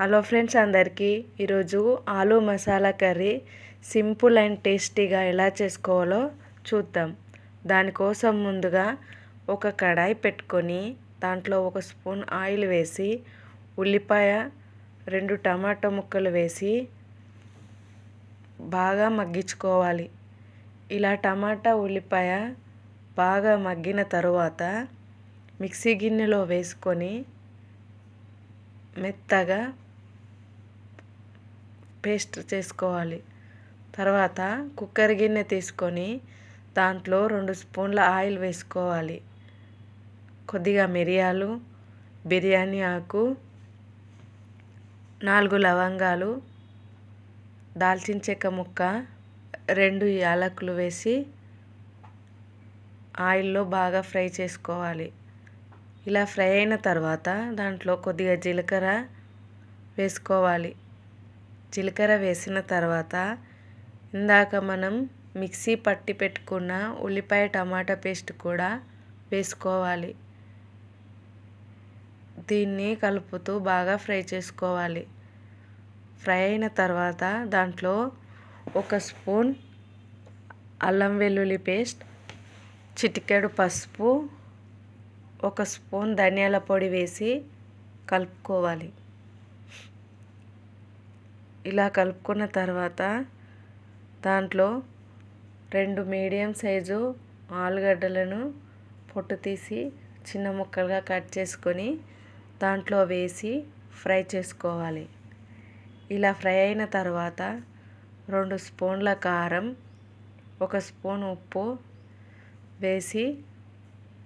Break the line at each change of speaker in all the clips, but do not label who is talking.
Hello friends అందరికీ. ఈరోజు aloo masala curry simple and టేస్టీగా ఎలా చేసుకోవాలో చూద్దాం. దానికోసం ముందుగా ఒక కడాయి పెట్టుకొని దాంట్లో ఒక స్పూన్ ఆయిల్ వేసి ఉల్లిపాయ రెండు టమాటా ముక్కలు వేసి బాగా మగ్గించుకోవాలి. ఇలా టమాటా ఉల్లిపాయ బాగా మగ్గిన తరువాత మిక్సీ గిన్నెలో వేసుకొని మెత్తగా పేస్ట్ చేసుకోవాలి. తర్వాత కుక్కర్ గిన్నె తీసుకొని దాంట్లో రెండు స్పూన్ల ఆయిల్ వేసుకోవాలి. కొద్దిగా మిరియాలు బిర్యానీ ఆకు నాలుగు లవంగాలు దాల్చిన చెక్క ముక్క రెండు యాలకులు వేసి ఆయిల్లో బాగా ఫ్రై చేసుకోవాలి. ఇలా ఫ్రై అయిన తర్వాత దాంట్లో కొద్దిగా జీలకర్ర వేసుకోవాలి. జీలకర్ర వేసిన తర్వాత ఇందాక మనం మిక్సీ పట్టి పెట్టుకున్న ఉల్లిపాయ టమాటా పేస్ట్ కూడా వేసుకోవాలి. దీన్ని కలుపుతూ బాగా ఫ్రై చేసుకోవాలి. ఫ్రై అయిన తర్వాత దాంట్లో ఒక స్పూన్ అల్లం వెల్లుల్లి పేస్ట్ చిటికెడు పసుపు ఒక స్పూన్ ధనియాల పొడి వేసి కలుపుకోవాలి. ఇలా కలుపుకున్న తర్వాత దాంట్లో రెండు మీడియం సైజు ఆలుగడ్డలను పొట్టు తీసి చిన్న ముక్కలుగా కట్ చేసుకొని దాంట్లో వేసి ఫ్రై చేసుకోవాలి. ఇలా ఫ్రై అయిన తర్వాత రెండు స్పూన్ల కారం ఒక స్పూన్ ఉప్పు వేసి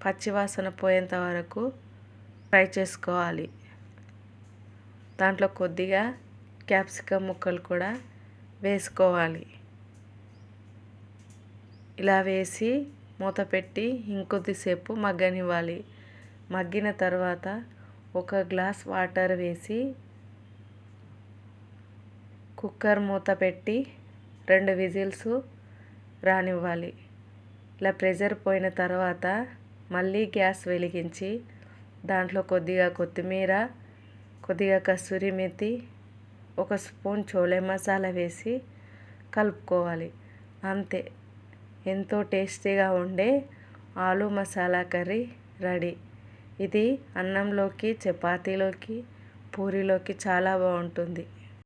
పచ్చివాసన పోయేంత వరకు ఫ్రై చేసుకోవాలి. దాంట్లో కొద్దిగా క్యాప్సికమ్ ముక్కలు కూడా వేసుకోవాలి. ఇలా వేసి మూత పెట్టి ఇంకొద్దిసేపు మగ్గనివ్వాలి. మగ్గిన తర్వాత ఒక గ్లాస్ వాటర్ వేసి కుక్కర్ మూత పెట్టి రెండు విజిల్స్ రానివ్వాలి. ఇలా ప్రెషర్ పోయిన తర్వాత మళ్ళీ గ్యాస్ వెలిగించి దాంట్లో కొద్దిగా కొత్తిమీర కొద్దిగా కస్తూరి మెతి ఒక స్పూన్ చోలే మసాలా వేసి కలుపుకోవాలి. అంతే. ఎంతో టేస్టీగా ఉండే ఆలు మసాలా కర్రీ రెడీ. ఇది అన్నంలోకి చపాతీలోకి పూరీలోకి చాలా బాగుంటుంది.